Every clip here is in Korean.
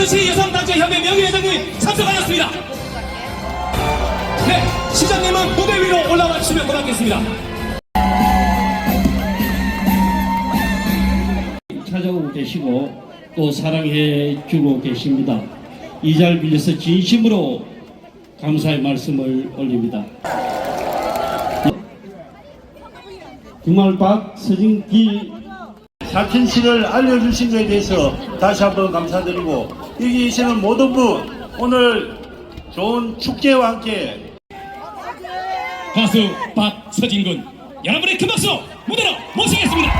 사천시 여성단체협회 명예회장님 참석하셨습니다. 네, 시장님은 무대 위로 올라와 주시면 고맙겠습니다. 찾아오고 계시고 또 사랑해 주고 계십니다. 이 자를 빌려서 진심으로 감사의 말씀을 올립니다. 정말 박서진길 사천시를 알려주신 것에 대해서 다시 한번 감사드리고 여기 계시는 모든 분 오늘 좋은 축제와 함께 가수 박서진 군 여러분의 큰 박수 무대로 모시겠습니다.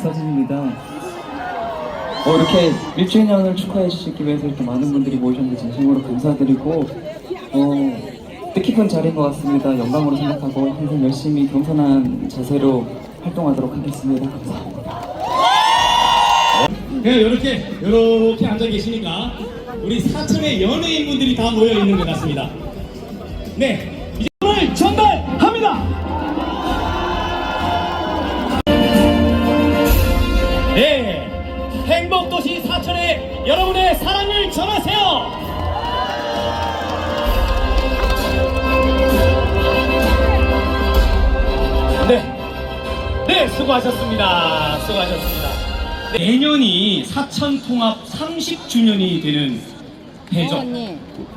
서진입니다. 어, 이렇게 1주년을 축하해 주시기 위해서 이렇게 많은 분들이 모이셨는데 진심으로 감사드리고 어, 뜻깊은 자리인 것 같습니다. 영광으로 생각하고 항상 열심히 겸손한 자세로 활동하도록 하겠습니다. 감사합니다. 네, 이렇게 이렇게 앉아 계시니까 우리 사천의 연예인분들이 다 모여 있는 것 같습니다. 네, 내년이 사천 통합 30주년이 되는 해죠.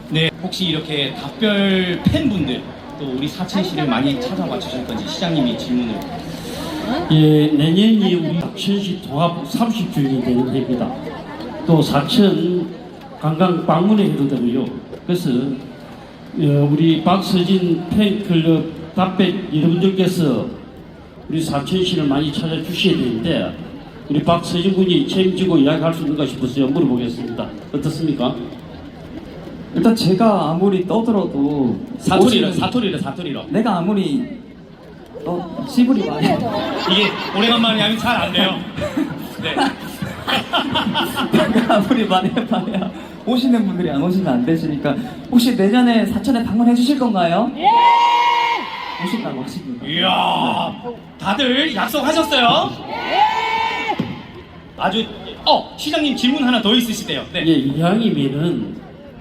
네, 혹시 이렇게 답별 팬분들 또 우리 사천시를 많이 찾아와 주실 건지 시장님이 질문을. 예, 내년이 우리 사천시 통합 30주년이 되는 해입니다. 또 사천 관광 방문회 해도 되고요. 그래서 어, 우리 박서진 팬클럽 답백 여러분들께서 우리 사천시를 많이 찾아주셔야 되는데 우리 박서진 군이 책임지고 이야기할 수 있는가 싶어서 물어보겠습니다. 어떻습니까? 일단 제가 아무리 떠들어도 사투리로, 사투리로, 사투리로. 내가 아무리 어, 씨부리 많이 이게 오래간만에 하면 잘 안 돼요. 네. 내가 아무리 말해봐야 오시는 분들이 안 오시면 안 되시니까 혹시 내년에 사천에 방문해 주실 건가요? 예! 오신다고 하십니다. 이야, 다들 약속하셨어요? 아주, 어, 시장님 질문 하나 더 있으시대요. 네. 예, 이왕이면은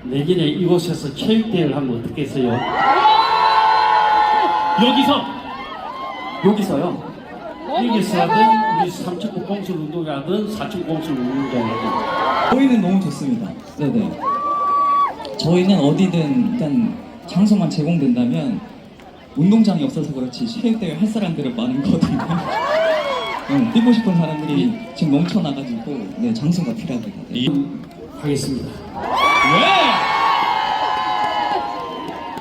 내년에 이곳에서 체육대회를 하면 어떻겠어요? 여기서 여기서요? 여기서 하든 우리 삼천국 공술 운동회 하든 사천 공술 운동회 하든 저희는 너무 좋습니다. 네네. 저희는 어디든 일단 장소만 제공된다면 운동장이 없어서 그렇지 체육대회 할 사람들은 많거든요. 응, 뛰고 싶은 사람들이 지금 넘쳐나가지고 네 장소가 필요합니다. 네. 이- 하겠습니다.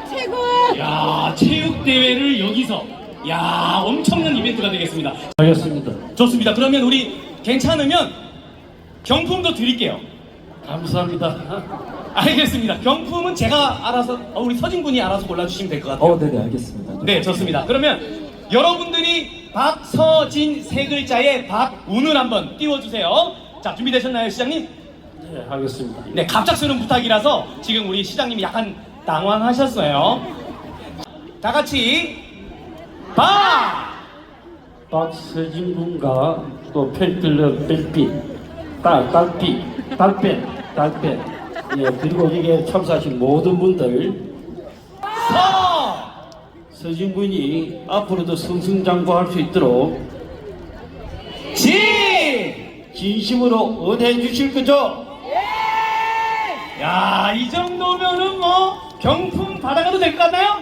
네! 최고! 야, 체육 대회를 여기서. 야, 엄청난 이벤트가 되겠습니다. 하겠습니다. 좋습니다. 그러면 우리 괜찮으면 경품도 드릴게요. 감사합니다. 알겠습니다. 경품은 제가 알아서, 어, 우리 서진 군이 알아서 골라주시면 될 것 같아요. 어, 네네 알겠습니다. 네, 좋습니다. 그러면 여러분들이 박서진 세 글자의 박운을 한번 띄워주세요. 자, 준비되셨나요, 시장님? 네, 하겠습니다. 네, 갑작스러운 부탁이라서 지금 우리 시장님이 약간 당황하셨어요. 다 같이 박! 박서진 군과 또 팬클럽 벨빛, 딸, 딸빛, 딸뺀, 딸뺀. 예, 그리고 이게 참석하신 모든 분들 서! 서진 군이 앞으로도 승승장구할 수 있도록 지! 진심으로 응원해 주실 거죠? 야, 이 정도면은 뭐 경품 받아가도 될 것 같나요?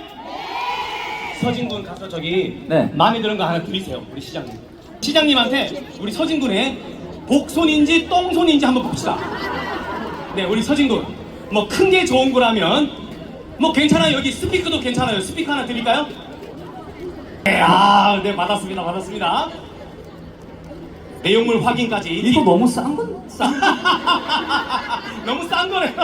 서진 군 가서 저기 네. 마음에 드는 거 하나 드리세요, 우리 시장님. 시장님한테 우리 서진 군의 복손인지 똥손인지 한번 봅시다. 네, 우리 서진 군. 뭐 큰 게 좋은 거라면 뭐 괜찮아요. 여기 스피커도 괜찮아요. 스피커 하나 드릴까요? 네, 아, 네, 받았습니다. 받았습니다. 내용물 확인까지. 이거 너무 싼 건? 싼 너무 싼 거네.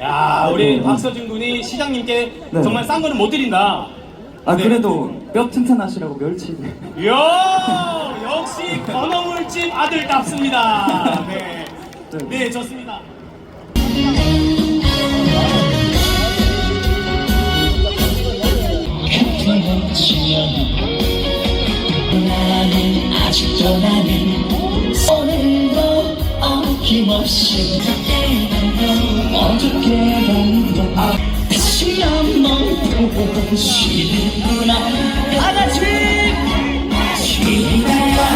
야, 우리 네. 박서준 군이 시장님께 네. 정말 싼 거는 못 드린다. 아 네. 그래도 뼈 튼튼하시라고 멸치. 이야, 역시 건어물집 아들답습니다. 네. 네, 네 좋습니다. 나는 아직도 나는 오늘도 어김없이 어둡게 간다 다시 한번 보고 싶구나 다 같이 기다려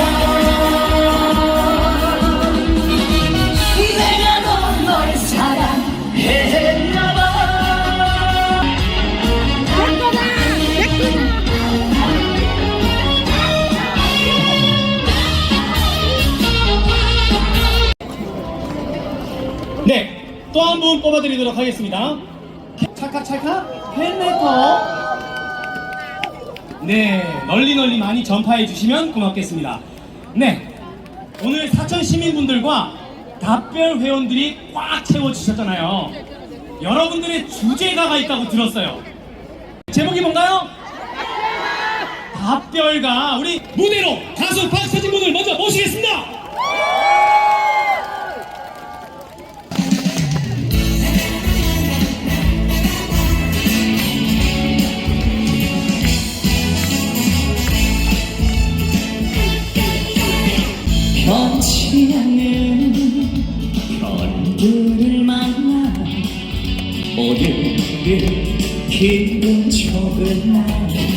뽑아드리도록 하겠습니다. 찰칵찰칵 팬레터 네 널리 널리 많이 전파해 주시면 고맙겠습니다. 네 오늘 사천 시민분들과 답별 회원들이 꽉 채워주셨잖아요. 여러분들의 주제가가 있다고 들었어요. 제목이 뭔가요? 답별가 우리 무대로 가수 박세진분을 먼저 모시겠습니다. 긴 기분 처음 날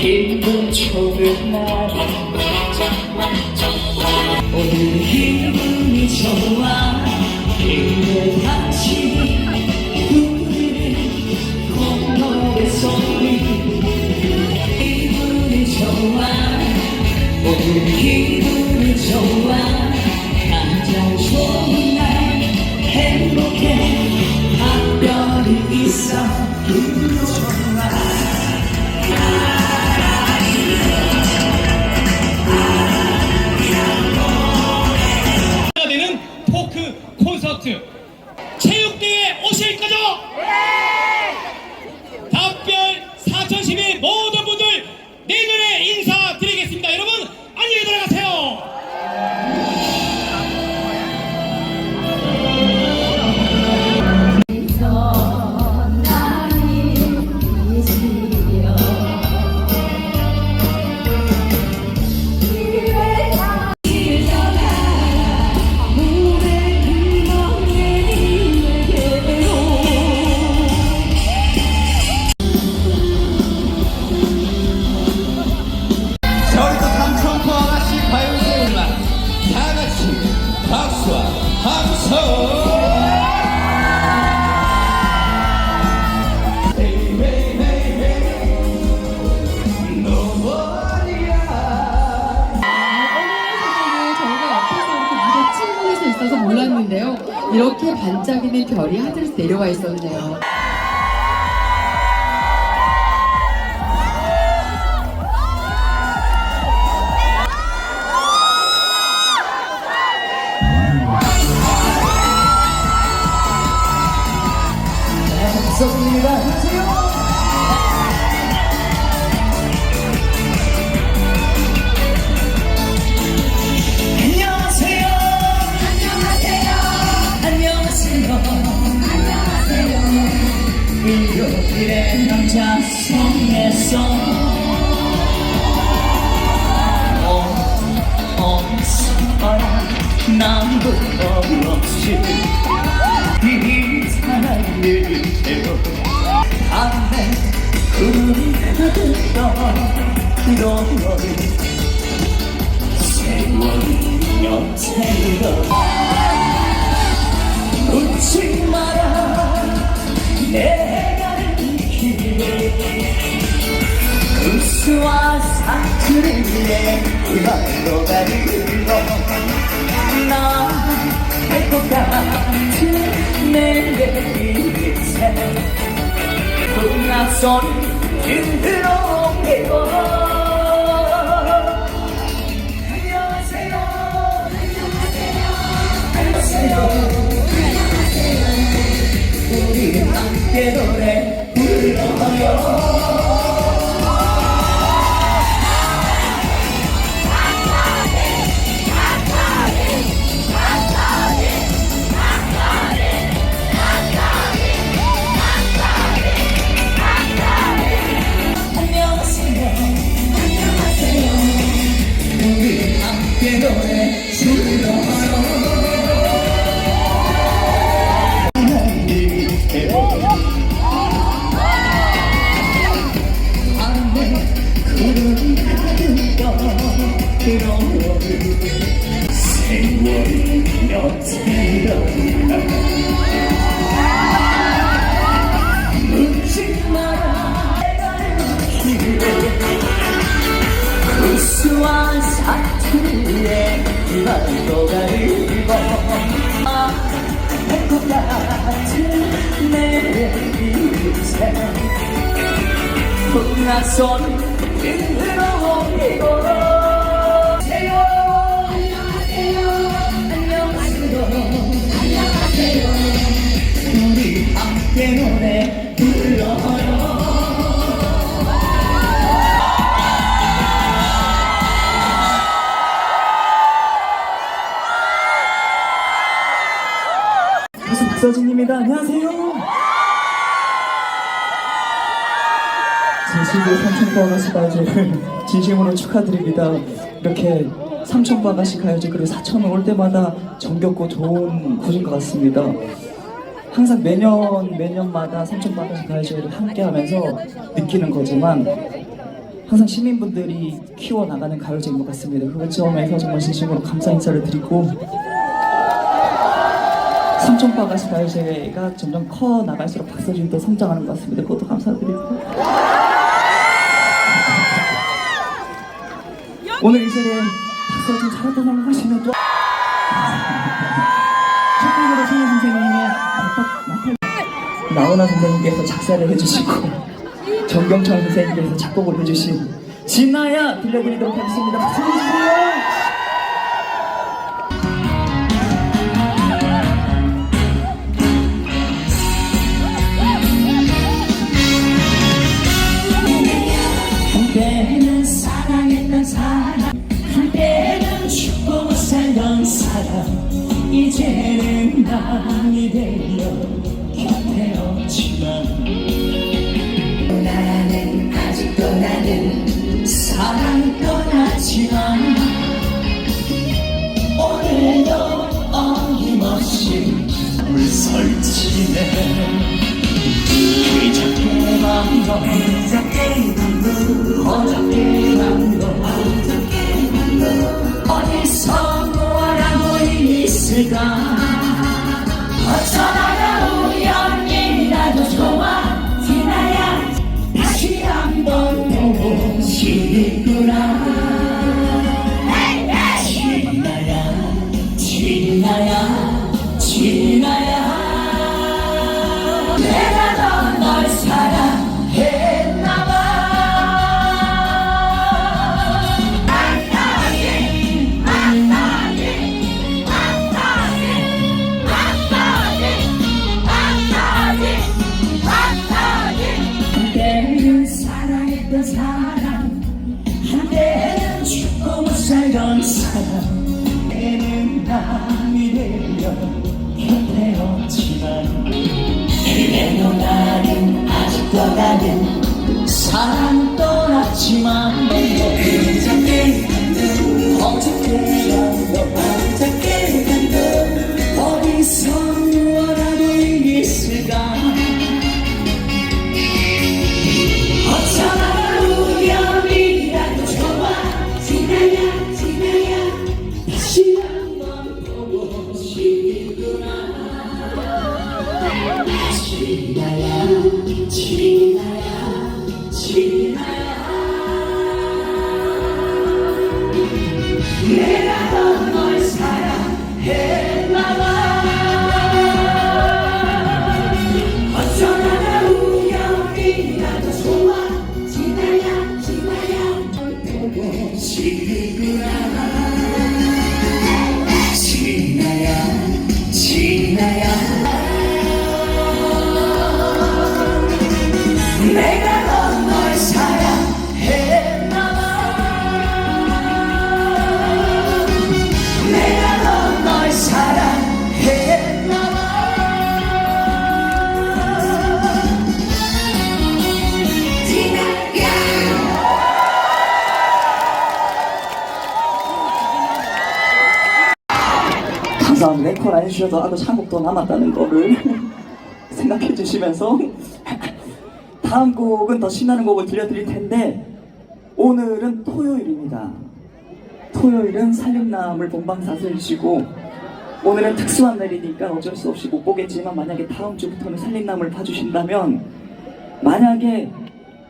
기분 좋은 날 구수와 사투를 위해 그날로 가는 너날것 같은 내 인생 풍악소리 흔들어 오고 함께 노래 불러요 박서진입니다. 안녕하세요. 제15 삼천바가시 가요제를 진심으로 축하드립니다. 이렇게 삼천바가시 가요제 그리고 사천을 올 때마다 정겹고 좋은 곳인 것 같습니다. 항상 매년 매년마다 삼천바가시 가요제를 함께하면서 느끼는 거지만 항상 시민분들이 키워나가는 가요제인 것 같습니다. 그것 점에서 정말 진심으로 감사 인사를 드리고 삼촌바가시 가요제가 점점 커 나갈수록 박서진도 성장하는 것 같습니다. 그것도 감사드리고 오늘 이 자리에 박서진 잘했다 생각하시면 또 첫 번째로 신혜 선생님의 나훈아 선생님께서 작사를 해주시고 정경철 선생님께서 작곡을 해주신 진나야 들려드리도록 하겠습니다. 박수 주세요. 남이 되어 곁에 없지만 나는 아직도 나는 사랑 떠나지만 오늘도 어김없이 물설치네 그저께 밤도 그저께 밤도 어저께 밤도 어디서 무엇하고 있을까 어 나는 사랑 떠났지만 앵콜 안 해주셔도 아도 한곡더 남았다는 거를 생각해 주시면서 다음 곡은 더 신나는 곡을 들려드릴 텐데 오늘은 토요일입니다. 토요일은 살림남을 본방 사수해주시고 오늘은 특수한 날이니까 어쩔 수 없이 못 보겠지만 만약에 다음 주부터는 살림남을 봐주신다면 만약에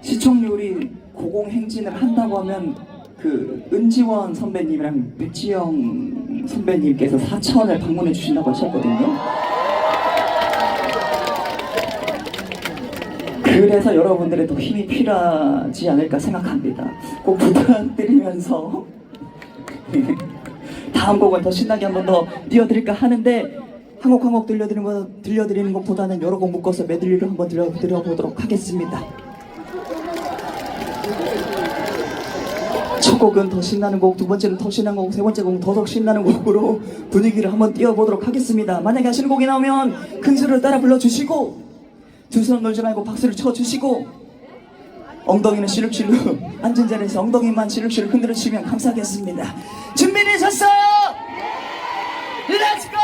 시청률이 고공행진을 한다고 하면 그 은지원 선배님이랑 백지영 선배님께서 사천을 방문해 주신다고 하셨거든요. 그래서 여러분들의 더 힘이 필요하지 않을까 생각합니다. 꼭 부탁드리면서 다음 곡은 더 신나게 한 번 더 띄워드릴까 하는데 한 곡 한 곡 들려드리는 것 들려드리는 것보다는 여러 곡 묶어서 메들리로 한번 들려 드려 보도록 하겠습니다. 첫 곡은 더 신나는 곡, 두 번째는 더 신나는 곡, 세 번째 곡은 더더 신나는 곡으로 분위기를 한번 띄워보도록 하겠습니다. 만약에 하시는 곡이 나오면 큰 소리를 따라 불러주시고 두손 놀지 말고 박수를 쳐주시고 엉덩이는 시룩시룩 앉은 자리에서 엉덩이만 시룩시룩 흔들어 주시면 감사하겠습니다. 준비되셨어요? 렛츠고!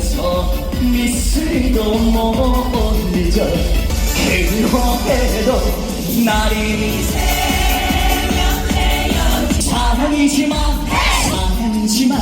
못 잊어서 미스리도 못 잊어 그호해도 새면 사랑이지만 사랑이지만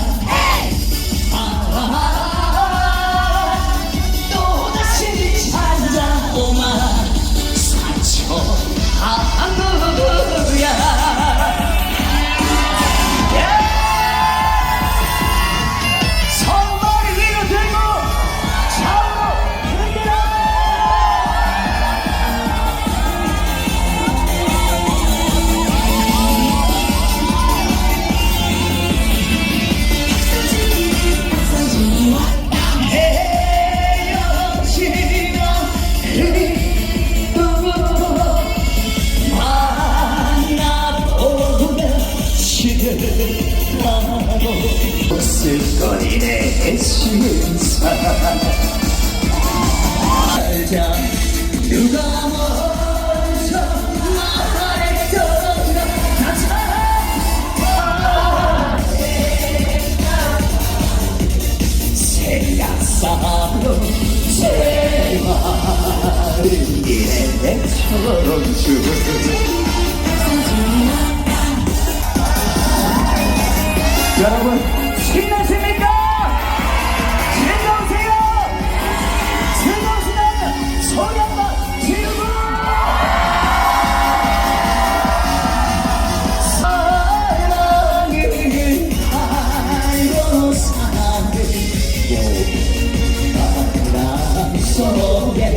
신사 알자 누가 먼저 여러분? 즐거우세요? 속에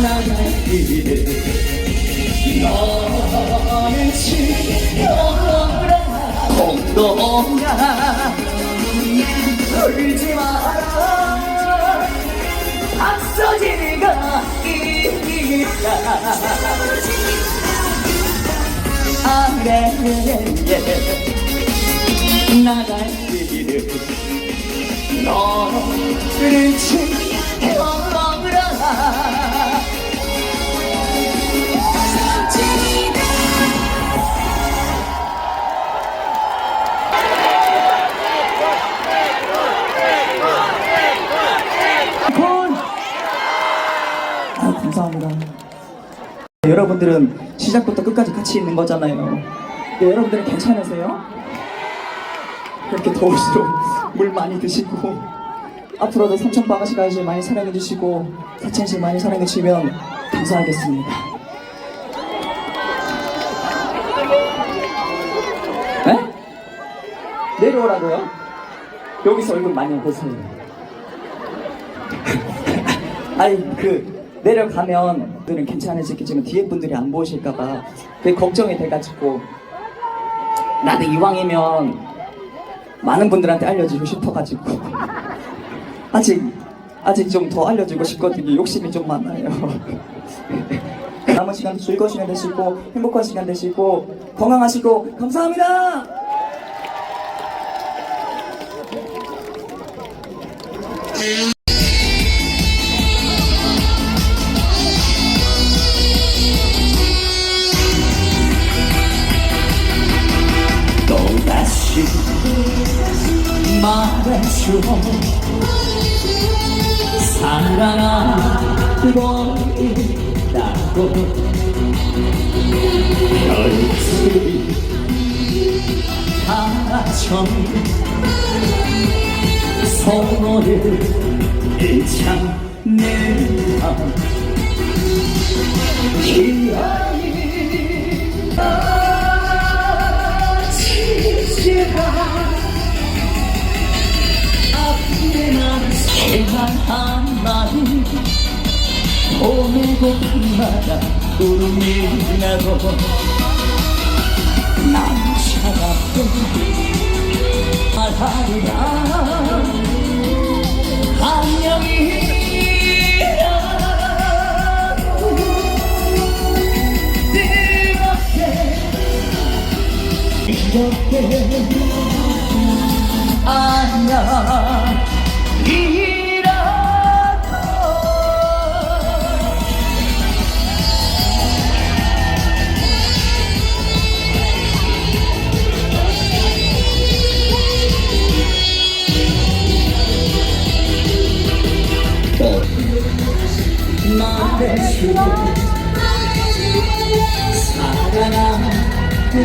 나갈 길을 너는 지켜라 공동아 울지 마라 박서진이가 이니까 아 그래 나갈 길을 너를 지켜 여러분들은 시작부터 끝까지 같이 있는 거잖아요. 네, 여러분들은 괜찮으세요? 이렇게 더울수록 물 많이 드시고 앞으로도 가이즈 많이 사랑해주시고 사천씨 많이 사랑해주시면 감사하겠습니다. 네? 내려오라고요? 여기서 얼굴 많이 보세요. 아니 그 내려가면 분들은 괜찮으시겠지만 뒤에 분들이 안 보실까봐 그게 걱정이 돼가지고 나도 이왕이면 많은 분들한테 알려주고 싶어가지고 아직 아직 좀 더 알려주고 싶거든요. 욕심이 좀 많아요. 남은 시간 즐거운 시간 되시고 행복한 시간 되시고 건강하시고 감사합니다 찾는 밤 기억이 지지가 앞에만 생각 한마디 보내고 밤마다 구름이 나고 난 차갑게 말하리라 안녕이 이렇게. 아냐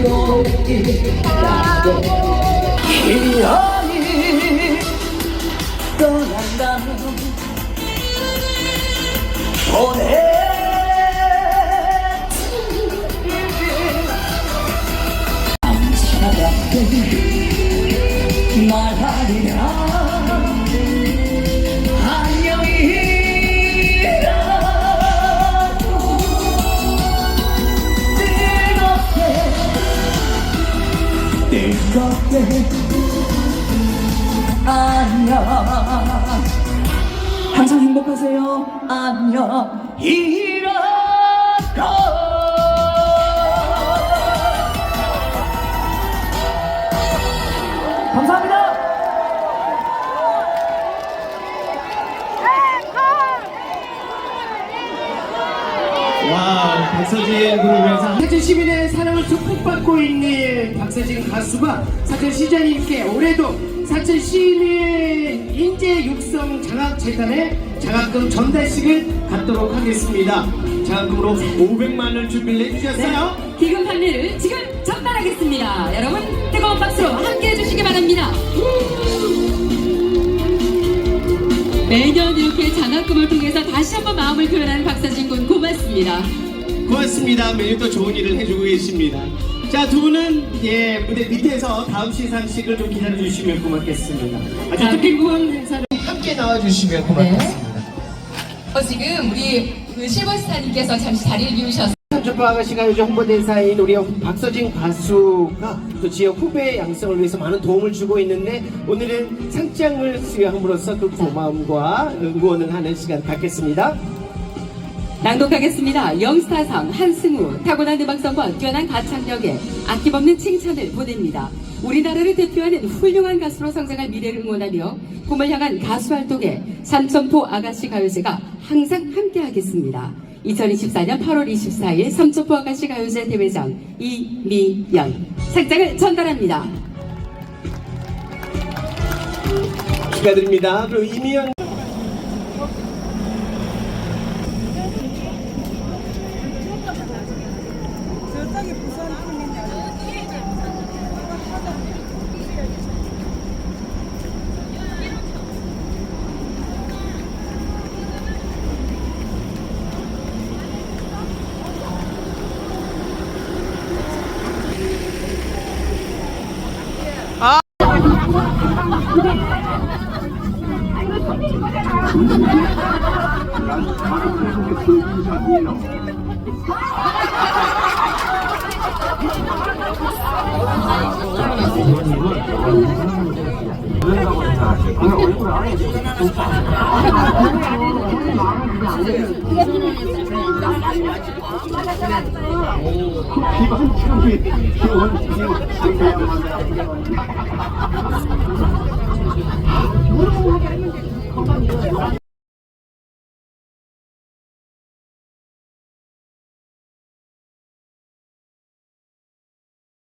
기억이 떠난다면 보내 게 안녕. 항상 행복하세요. 안녕. 이라고 감사합니다. 와 박서진 그룹에서 사천 시민의 사랑을 듬뿍 받고 있는 박서진 가수가 사천 시장님께 올해도 사천 시민 인재 육성 장학재단의 장학금 전달식을 갖도록 하겠습니다. 장학금으로 500만 원을 준비를 해주셨어요. 기금 판매를 지금 전달하겠습니다. 여러분 뜨거운 박수로 함께해 주시기 바랍니다. 매년 이렇게 장학금을 통해서 다시 한번 마음을 표현하는 박사진 군 고맙습니다. 고맙습니다. 매일 또 좋은 일을 해주고 계십니다. 자, 두 분은 예 무대 밑에서 다음 시상식을 좀 기다려 주시면 고맙겠습니다. 아주 뜻깊은 행사를 함께 나와주시면 고맙겠습니다. 어, 지금 우리 그 실버스타님께서 잠시 자리를 비우셔서 삼천포 아가씨가 요즘 홍보대사인 우리 박서진 가수가 또 지역 후배 양성을 위해서 많은 도움을 주고 있는데 오늘은 상장을 수여함으로써 그 고마움과 응원을 하는 시간 갖겠습니다. 낭독하겠습니다. 영스타상 한승우 타고난 음악성과 뛰어난 가창력에 아낌없는 칭찬을 보냅니다. 우리나라를 대표하는 훌륭한 가수로 성장할 미래를 응원하며 꿈을 향한 가수 활동에 삼천포 아가씨 가요제가 항상 함께하겠습니다. 2024년 8월 24일 삼천포 아가씨 가요제 대회장 이미연 상장을 전달합니다. 축하드립니다. 그리고 이미연